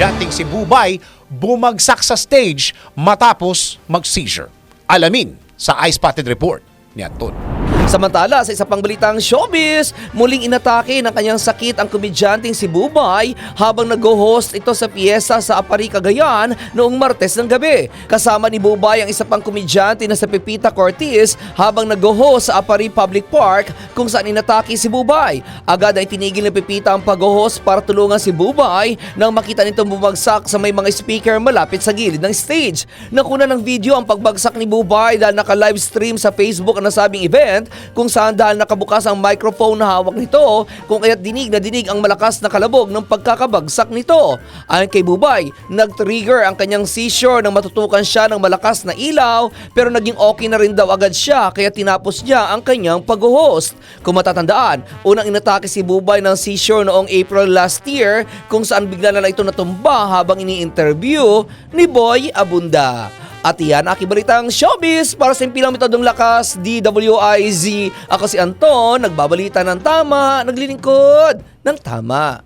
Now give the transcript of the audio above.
komedyanteng si Bubay bumagsak sa stage matapos mag-seizure. Alamin sa Eye Spotted Report ni Anton. Samantala, sa isa pang balitang showbiz, muling inatake ng kanyang sakit ang komedyanteng si Bubay habang nag-host ito sa piyesa sa Apari, Cagayan noong Martes ng gabi. Kasama ni Bubay ang isa pang komedyante na sa Pepita Cortez habang nag-host sa Apari Public Park kung saan inatake si Bubay. Agad ay tinigil ni Pepita ang pag-host para tulungan si Bubay nang makita nitong bumagsak sa may mga speaker malapit sa gilid ng stage. Nakuna ng video ang pagbagsak ni Bubay dahil naka-live stream sa Facebook ang nasabing event kung saan dahil nakabukas ang microphone na hawak nito kung kaya't dinig na dinig ang malakas na kalabog ng pagkakabagsak nito. Ayon kay Bubay, nag-trigger ang kanyang seizure nang matutukan siya ng malakas na ilaw pero naging okay na rin daw agad siya kaya tinapos niya ang kanyang pag-host. Kung matatandaan, unang inatake si Bubay ng seizure noong April last year kung saan bigla na lang ito natumba habang ini-interview ni Boy Abunda. At iyan, aking balitang showbiz para sa impilang metodong lakas, DWIZ. Ako si Anton, nagbabalita ng tama, naglilingkod ng tama.